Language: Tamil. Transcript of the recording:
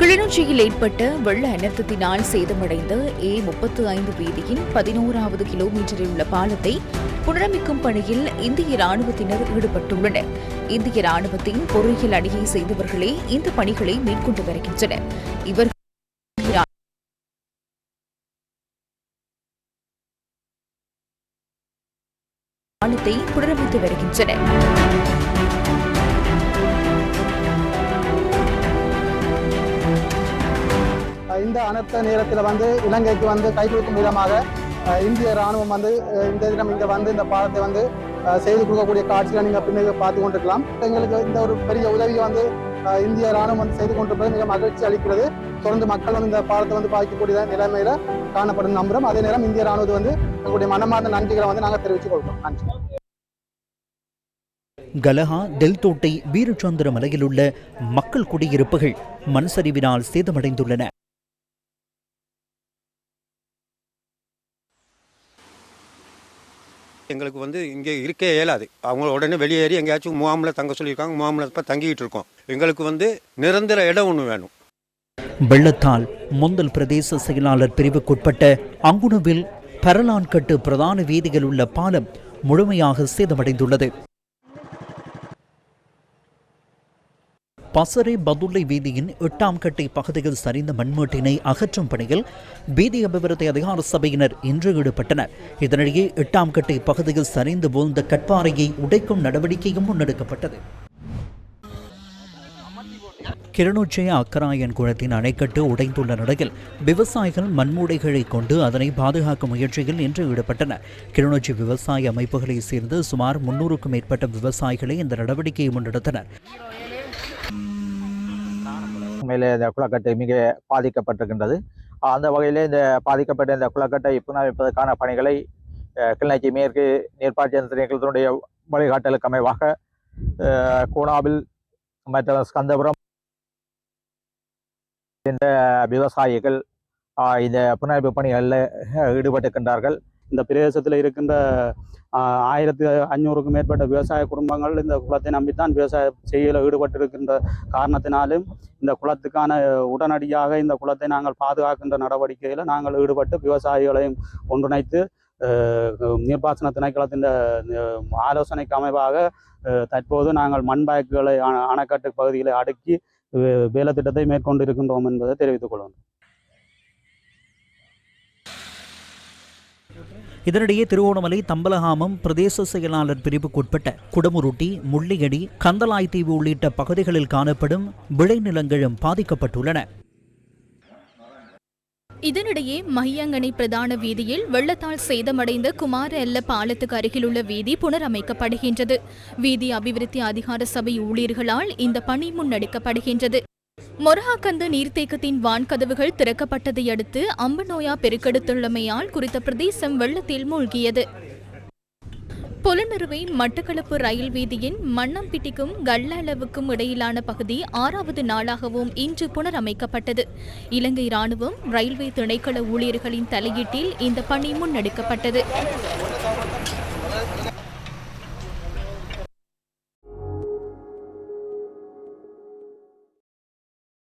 கிளிநொச்சியில் ஏற்பட்ட வெள்ள அனர்த்தத்தினால் சேதமடைந்த ஏ முப்பத்து ஐந்து வீதியின் பதினோராவது கிலோமீட்டரில் உள்ள பாலத்தை புனரமைக்கும் பணியில் இந்திய ராணுவத்தினர் ஈடுபட்டுள்ளனர். இந்திய ராணுவத்தின் பொறியியல் அணியை செய்தவர்களே இந்த பணிகளை மேற்கொண்டு வருகின்றனர். இவர்கள் பாலத்தை புனரமைத்து வருகின்றனர். அனர்த்த நேரத்தில் வந்து இலங்கைக்கு வந்து கை கொடுக்கும் விதமாக இந்திய ராணுவம் வந்து இந்த தினம் இங்கே வந்து இந்த பாலத்தை வந்து செய்து கொடுக்கக்கூடிய காட்சிகளை நீங்கள் பின்னாடி பார்த்து கொண்டிருக்கலாம். எங்களுக்கு இந்த ஒரு பெரிய உதவியை வந்து இந்திய ராணுவம் வந்து செய்து கொண்டிருப்பது மிக மகிழ்ச்சி அளிக்கிறது. தொடர்ந்து மக்கள் வந்து இந்த பாலத்தை வந்து பாதிக்கக்கூடிய நிலைமையில காணப்படும் நம்புறோம் அதே நேரம் இந்திய ராணுவத்தை வந்து எங்களுடைய மனமார்ந்த நன்றிகளை வந்து நாங்கள் தெரிவித்துக் கொள்கிறோம். நன்றி. கலஹா டெல்தோட்டை வீரச்சந்திர மலையில் உள்ள மக்கள் குடியிருப்புகள் மண்சரிவினால் சேதமடைந்துள்ளன. எங்களுக்கு வந்து இங்கே இருக்க இயலாது. அவங்க உடனே வெளியேறி எங்கேயாச்சும் முகாமில் தங்க சொல்லியிருக்காங்க முகாமில் இப்போ தங்கிட்டு இருக்கோம். எங்களுக்கு வந்து நிரந்தர இடம் ஒன்று வேணும். வெள்ளத்தால் முந்தல் பிரதேச செயலாளர் பிரிவுக்குட்பட்ட அங்குணவில் பரலான்கட்டு பிரதான வீதியில் உள்ள பாலம் முழுமையாக சேதமடைந்துள்ளது. பசரே பதுல்லை வீதியின் எட்டாம் கட்டை பகுதியில் சரிந்த மண்மூட்டினை அகற்றும் பணியில் வீதி அபிவிருத்தி அதிகார சபையினர் இன்று ஈடுபட்டனர். இதனிடையே எட்டாம் கட்டை பகுதியில் சரிந்து போழ்ந்த கட்பாறையை உடைக்கும் நடவடிக்கையும் முன்னெடுக்கப்பட்டது. கிரணோச்சய அக்கராயன் குளத்தின் அணைக்கட்டு உடைந்துள்ள நிலையில் விவசாயிகள் மண்மூடைகளை கொண்டு அதனை பாதுகாக்கும் முயற்சியில் இன்று ஈடுபட்டனர். கிளிநொச்சி விவசாய அமைப்புகளைச் சேர்ந்து சுமார் முன்னூறுக்கும் மேற்பட்ட விவசாயிகளை இந்த நடவடிக்கையை முன்னெடுத்தனர். உண்மையிலே இந்த குளக்கட்டை மிக பாதிக்கப்பட்டிருக்கின்றது. அந்த வகையிலே இந்த பாதிக்கப்பட்ட இந்த குளக்கட்டை புனரமைப்பதற்கான பணிகளை அஹ், கிளிநொச்சி மேற்கு நீர்ப்பாய்ச்சல் திணைக்களத்தினுடைய வழிகாட்டலுக்கு அமைவாக கூணாவில் கூனாவில் மற்றும் ஸ்கந்தபுரம் இந்த விவசாயிகள் இந்த புனரமைப்பு பணிகளில் ஈடுபட்டிருக்கின்றார்கள். இந்த பிரதேசத்தில் இருக்கின்ற ஆயிரத்தி அஞ்சூறுக்கும் மேற்பட்ட விவசாய குடும்பங்கள் இந்த குளத்தை நம்பித்தான் விவசாய செய்யல ஈடுபட்டிருக்கின்ற காரணத்தினாலும் இந்த குளத்துக்கான உடனடியாக இந்த குளத்தை நாங்கள் பாதுகாக்கின்ற நடவடிக்கையில் நாங்கள் ஈடுபட்டு விவசாயிகளையும் ஒன்றிணைத்து நீர்ப்பாசன திணைக்களத்தின் ஆலோசனைக்கு அமைவாக தற்போது நாங்கள் மண் பேக்குகளை அண- அணைக்கட்டு பகுதிகளை அடுக்கி வே- வேலை திட்டத்தை மேற்கொண்டு இருக்கின்றோம் என்பதை தெரிவித்துக் கொள்வோம் இதனிடையே திருவோணமலை தம்பலகாமம் பிரதேச செயலாளர் பிரிவுக்குட்பட்ட குடமுருட்டி முள்ளியடி கந்தலாய்த்தீவு உள்ளிட்ட பகுதிகளில் காணப்படும் விளைநிலங்களும் பாதிக்கப்பட்டுள்ளன. இதனிடையே மையங்கனை பிரதான வீதியில் வெள்ளத்தால் சேதமடைந்த குமார எல்ல பாலத்துக்கு அருகிலுள்ள வீதி புனரமைக்கப்படுகின்றது. வீதி அபிவிருத்தி அதிகார சபை ஊழியர்களால் இந்த பணி முன்னெடுக்கப்படுகின்றது. மொரஹாக்கந்து நீர்த்தேக்கத்தின் வான்கதவுகள் திறக்கப்பட்டதை அடுத்து அம்பநோயா பெருக்கெடுத்துள்ளமையால் குறித்த பிரதேசம் வெள்ளத்தில் மூழ்கியது. புலனறுவை மட்டக்களப்பு ரயில் வீதியின் மண்ணம்பிட்டிக்கும் கல்லளவுக்கும் இடையிலான பகுதி ஆறாவது நாளாகவும் இன்று புனரமைக்கப்பட்டது. இலங்கை ராணுவம் ரயில்வே திணைக்கள ஊழியர்களின் தலையீட்டில் இந்த பணி முன்னெடுக்கப்பட்டது.